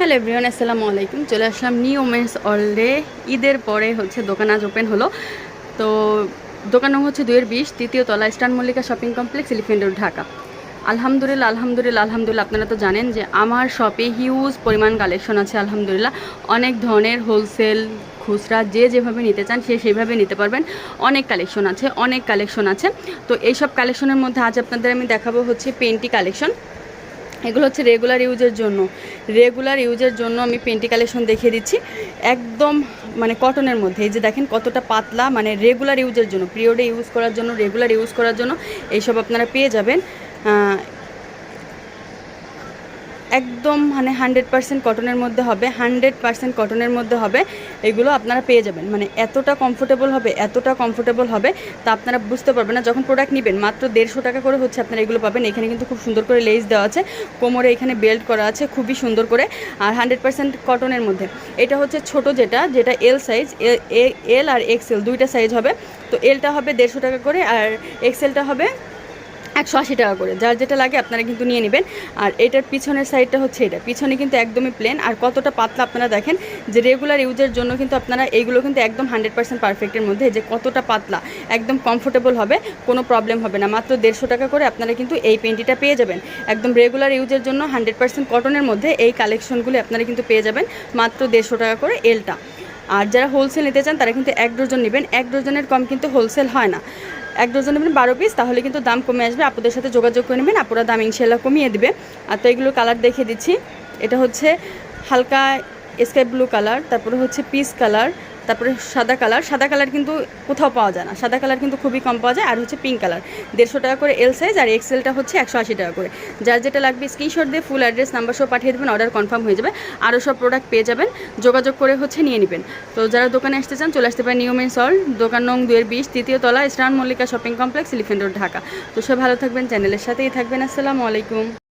Hello everyone, আসসালামু আলাইকুম। চলে আসলাম নিউ ওমেন্স অলডে ঈদের পরে হচ্ছে দোকান আজ ওপেন হলো। তো দোকান নম্বর হচ্ছে দুয়ের বিশ, তৃতীয় তলা স্টান Mallika shopping complex Elephant Road Dhaka. আলহামদুলিল্লাহ আলহামদুলিল্লাহ আলহামদুলিল্লাহ, আপনারা তো জানেন যে আমার শপে হিউজ পরিমাণ কালেকশন আছে, আলহামদুলিল্লাহ। অনেক ধরনের হোলসেল খুচরা, যে যেভাবে নিতে চান সে সেইভাবে নিতে পারবেন। অনেক কালেকশন আছে, অনেক কালেকশন আছে। তো এইসব কালেকশনের মধ্যে আজ আপনাদের আমি দেখাবো হচ্ছে পেন্টি কালেকশন এগুলো হচ্ছে রেগুলার ইউজের জন্য। রেগুলার ইউজের জন্য আমি পেন্টি কালেকশন দেখিয়ে দিচ্ছি। একদম মানে কটনের মধ্যে। এই যে দেখেন কতটা পাতলা মানে রেগুলার ইউজের জন্য পিরিয়ডে ইউজ করার জন্য রেগুলার ইউজ করার জন্য, এইসব আপনারা পেয়ে যাবেন। একদম মানে হান্ড্রেড পার্সেন্ট কটনের মধ্যে হবে, হান্ড্রেড পার্সেন্ট কটনের মধ্যে হবে। এগুলো আপনারা পেয়ে যাবেন। মানে এতটা কমফোর্টেবল হবে, এতটা কমফোর্টেবল হবে, তা আপনারা বুঝতে পারবেন না। যখন প্রোডাক্ট নেবেন, মাত্র দেড়শো টাকা করে হচ্ছে আপনারা এগুলো পাবেন। এখানে কিন্তু খুব সুন্দর করে লেস দেওয়া আছে। কোমরে এখানে বেল্ট করা আছে, খুবই সুন্দর করে। আর হান্ড্রেড পার্সেন্ট কটনের মধ্যে। এটা হচ্ছে ছোট যেটা যেটা এল সাইজ এল আর এক্সেল দুইটা সাইজ হবে। তো এলটা হবে দেড়শো টাকা করে আর এক্সেলটা হবে একশো আশি টাকা করে। যার যেটা লাগে আপনারা কিন্তু নিয়ে নেবেন। আর এটার পিছনের সাইডটা হচ্ছে এটা। পিছনে কিন্তু একদমই প্লেন আর কতটা পাতলা আপনারা দেখেন যে রেগুলার ইউজের জন্য কিন্তু আপনারা এইগুলো কিন্তু একদম হান্ড্রেড পার্সেন্ট পারফেক্টের মধ্যে। যে কতটা পাতলা, একদম কমফোর্টেবল হবে, কোনো প্রবলেম হবে না। মাত্র দেড়শো টাকা করে আপনারা কিন্তু এই পেন্টিটা পেয়ে যাবেন। একদম রেগুলার ইউজের জন্য হান্ড্রেড পার্সেন্ট কটনের মধ্যে এই কালেকশনগুলি আপনারা কিন্তু পেয়ে যাবেন। মাত্র দেড়শো টাকা করে এলটা আর যারা হোলসেল নিতে চান, তারা কিন্তু এক ডজন নেবেন। এক ডজনের কম কিন্তু হোলসেল হয় না। এক ডজন নেবেন বারো পিস তাহলে কিন্তু দাম কমে আসবে। আপুদের সাথে যোগাযোগ করে নেবেন, আপুরা দাম ইনশাল্লাহ কমিয়ে দেবে। আর তো এগুলো কালার দেখিয়ে দিচ্ছি। এটা হচ্ছে হালকা স্কাই ব্লু কালার তারপরে হচ্ছে পিস কালার তারপরে সাদা কালার। সাদা কালার কিন্তু কোথাও পাওয়া যায় না। সাদা কালার কিন্তু খুবই কম পাওয়া যায়। আর হচ্ছে পিঙ্ক কালার দেড়শো টাকা করে এল সাইজ আর এক্সেলটা হচ্ছে একশো আশি টাকা করে। যার যেটা লাগবে স্ক্রিনশট দিয়ে ফুল অ্যাড্রেস নাম্বার সব পাঠিয়ে দেবেন অর্ডার কনফার্ম হয়ে যাবে। আরও সব প্রোডাক্ট পেয়ে যাবেন। যোগাযোগ করে হচ্ছে নিয়ে নেবেন। তো যারা দোকানে আসতে চান, চলে আসতে পারেন নিউ মেন সল দোকান নং দুয়ের বিশ, তৃতীয় তলা স্টান Mallika shopping complex Elephant Road Dhaka. তো সব ভালো থাকবেন চ্যানেলের সাথেই থাকবেন। আসসালামু আলাইকুম।